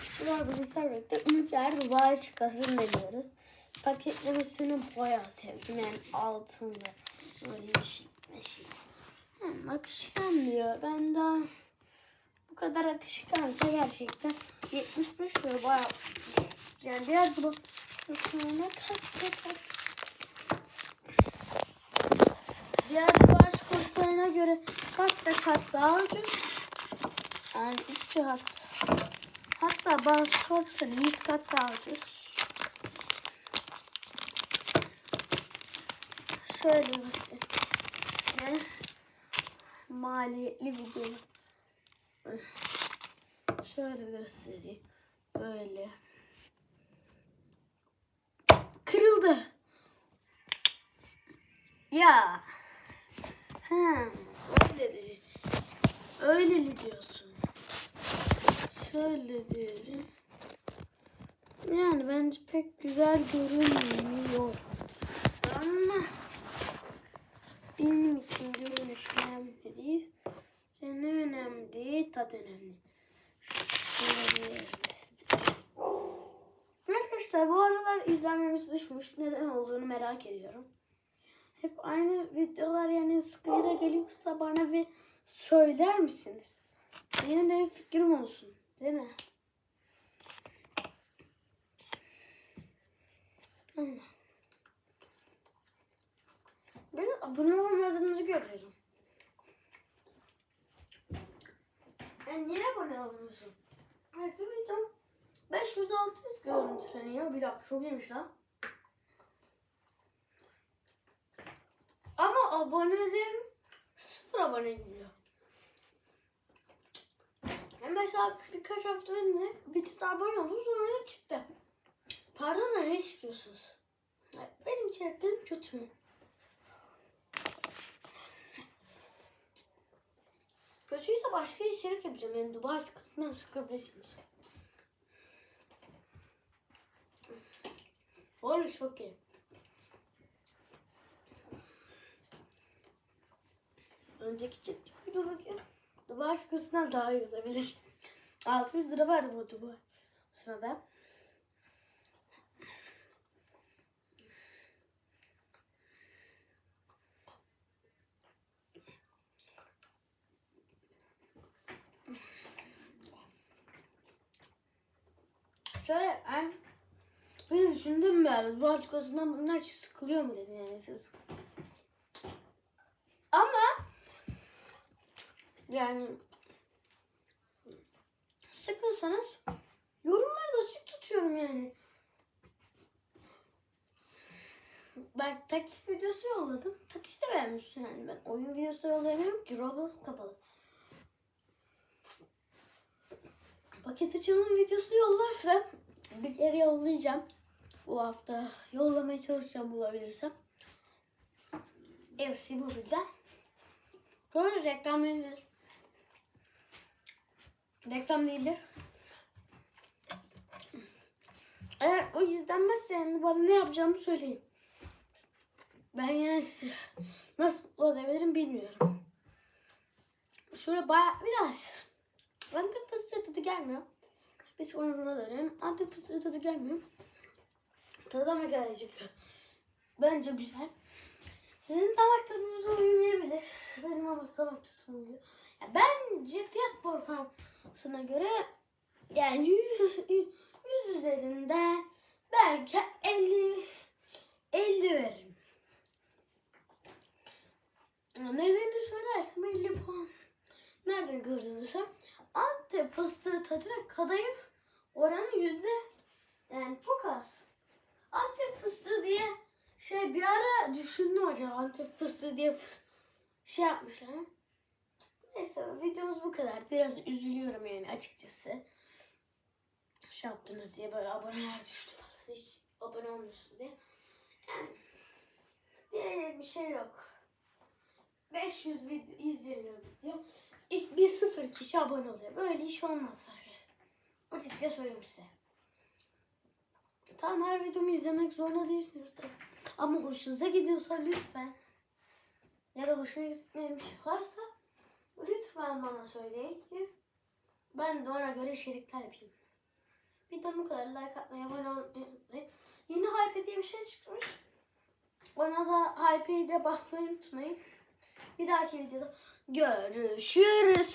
takipçiler bizler birlikte Ülker Dubai çıkasını deniyoruz. Paketlemesini bayağı sevdim. Yani altın ve böyle yeşil yeşil. Hem akışkan diyor. Ben daha bu kadar akışkansa gerçekten 75 lira bayağı yani diğer bu ne kaç kaç Diğer baş kurtarına göre kat da kat daha ucuz. Yani üç kat. Hatta bazı kurtarın 100 kat daha ucuz. Şöyle size. Maliyetli video. Şöyle göstereyim. Böyle. Kırıldı. Ya. Ha, öyle de. Öyle diyorsun? Şöyle diyelim. Yani bence pek güzel görünmüyor. Ama benim için görünüş önemli değil. Senin önemli değil, tat önemli. Arkadaşlar bu aralar izlenmemiz düşmüş. Neden olduğunu merak ediyorum. Hep aynı videolar yani sıkıcı da geliyorsa bana bir söyler misiniz? Benim de fikrim olsun. Değil mi? Benim abone olmadığınızı görüyorum. Yani niye abone olmuyorsun? Evet bir videom 500-600 görüntüleniyor. Bir dakika çok iyiymiş lan. Ama abonelerim sıfır abone gidiyor. Mesela birkaç hafta önce bir tane abone oldu sonra çıktı. Pardon da ne istiyorsunuz? Benim içeriklerim kötü mü? Kötüyse başka içerik yapacağım. Yani Dubai sıkıntısından sıkıldıysanız. Oğlum çok iyi. Önceki çektiğim videodaki Dubai şakasından daha iyi olabilir. 600 lira vardı bu Dubai sırada. Şöyle ben bir düşündüm bir ara. Dubai şakasından bunlar sıkılıyor mu dedim yani siz. Ama yani sıkılsanız yorumları da açık tutuyorum yani. Ben taksit videosu yolladım. Taksit de vermişsin yani ben. Oyun videosu yollayamıyorum ki Roblox kapalı. Paket açılım videosu yollarsa bir kere yollayacağım. Bu hafta yollamaya çalışacağım bulabilirsem. FC bu bilden. Böyle reklam verilir. Reklam değildir. Eğer o izlenmezse yani bana ne yapacağımı söyleyin. Ben yani nasıl olabilirim bilmiyorum. Şöyle bayağı biraz antep fıstığı tadı gelmiyor. Bir sonuna dönelim. Antep fıstığı tadı gelmiyor. Tadı ama gelecek. Bence güzel. Sizin damak tadınıza uymayabilir. Tadım uyuyor. Ya bence fiyat performansına göre yani 100, 100 üzerinde belki 50 50 veririm. Nedenini söylersem 50 puan. Nereden kazanırsam Antep fıstığı tadı ve kadayıf oranı yüzde yani çok az. Antep fıstığı diye şey bir ara düşündüm acaba Antep fıstığı diye fıs- şey yapmışlar. Neyse videomuz bu kadar. Biraz üzülüyorum yani açıkçası. Şey yaptınız diye böyle aboneler düştü falan. Hiç abone olmuyorsunuz diye. Yani diye bir şey yok. 500 video izleniyor video. İlk bir sıfır kişi abone oluyor. Böyle iş olmaz arkadaşlar. Açıkça söyleyeyim size. Tamam her videomu izlemek zorunda değilsiniz tabii. Ama hoşunuza gidiyorsa lütfen ya da hoşuna gitmemiş varsa lütfen bana söyleyin ki ben de ona göre içerikler yapayım. Videom bu kadar. Like atmayı, abone olmayı. Yeni Hype diye bir şey çıkmış. Ona da Hype'yi de basmayı unutmayın. Bir dahaki videoda görüşürüz.